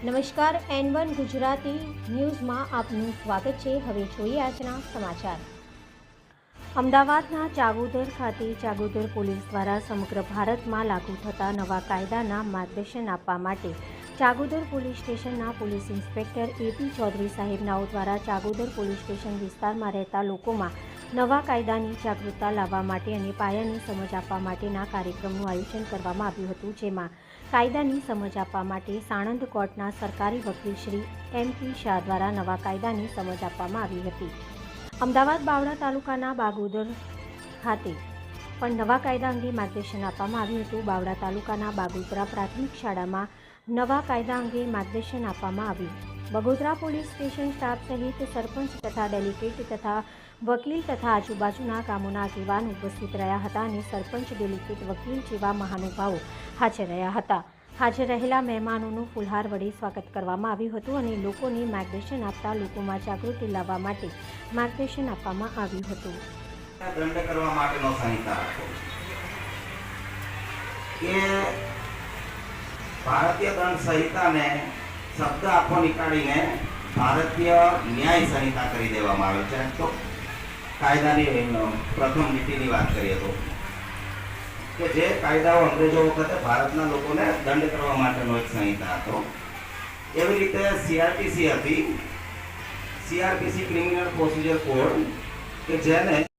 નમસ્કાર N one Gujarati ન્યૂઝમાં આપનું સ્વાગત છે. હવે જોઈએ આજના સમાચાર. અમદાવાદના ચાગોદર ખાતે ચાગોદર પોલીસ દ્વારા સમગ્ર ભારતમાં લાગુ થતા નવા કાયદાના માર્ગદર્શન આપવા માટે ચાગોદર પોલીસ સ્ટેશનના પોલીસ ઇન્સ્પેક્ટર એપી ચૌધરી સાહેબનાઓ દ્વારા ચાગોદર પોલીસ સ્ટેશન વિસ્તારમાં રહેતા લોકોમાં નવા કાયદાની જાગૃતતા લાવવા માટે અને પાયાની સમજ આપવા માટેના કાર્યક્રમનું આયોજન કરવામાં આવ્યું હતું, જેમાં કાયદાની સમજ આપવા માટે સાણંદ કોર્ટના સરકારી વકીલ શ્રી એમ પી શાહ દ્વારા નવા કાયદાની સમજ આપવામાં આવી હતી. અમદાવાદ બાવળા તાલુકાના બાગોદર ખાતે પણ નવા કાયદા અંગે માર્ગદર્શન આપવામાં આવ્યું હતું. બાવળા તાલુકાના બાગોદરા પ્રાથમિક શાળામાં નવા કાયદા અંગે માર્ગદર્શન આપવામાં આવ્યું. બગોદરા પોલીસ સ્ટેશન સ્ટાફ સહિત સરપંચ તથા ડેલિગેટ તથા વકીલ તથા આજુબાજુના ગામોના આગેવાન ઉપસ્થિત રહ્યા હતા અને સરપંચ, ડેલિગેટ વકીલ જેવા મહાનુભાવો હાજર રહ્યા હતા. હાજર રહેલા મહેમાનોનું ફુલહાર વડે સ્વાગત કરવામાં આવ્યું હતું અને લોકોને માર્ગદર્શન આપતા લોકોમાં જાગૃતિ લાવવા માટે માર્ગદર્શન આપવામાં આવ્યું હતું. દંડ કરવા માટેનો સંહિતા ભારતીય દંડ સંહિતાને શબ્દ આખો નીકાળીને ભારતીય ન્યાય સંહિતા કરી દેવામાં આવે છે. તો કાયદાની પ્રથમ નીતિની વાત કરીએ તો. કે જે કાયદાઓ અંગ્રેજો વખતે ભારતના લોકોને દંડ કરવા માટેનો એક સંહિતા હતો. એવી રીતે સીઆરપીસી હતી. સીઆરપીસી ક્રિમિનલ પ્રોસિજર કોડ કે જેને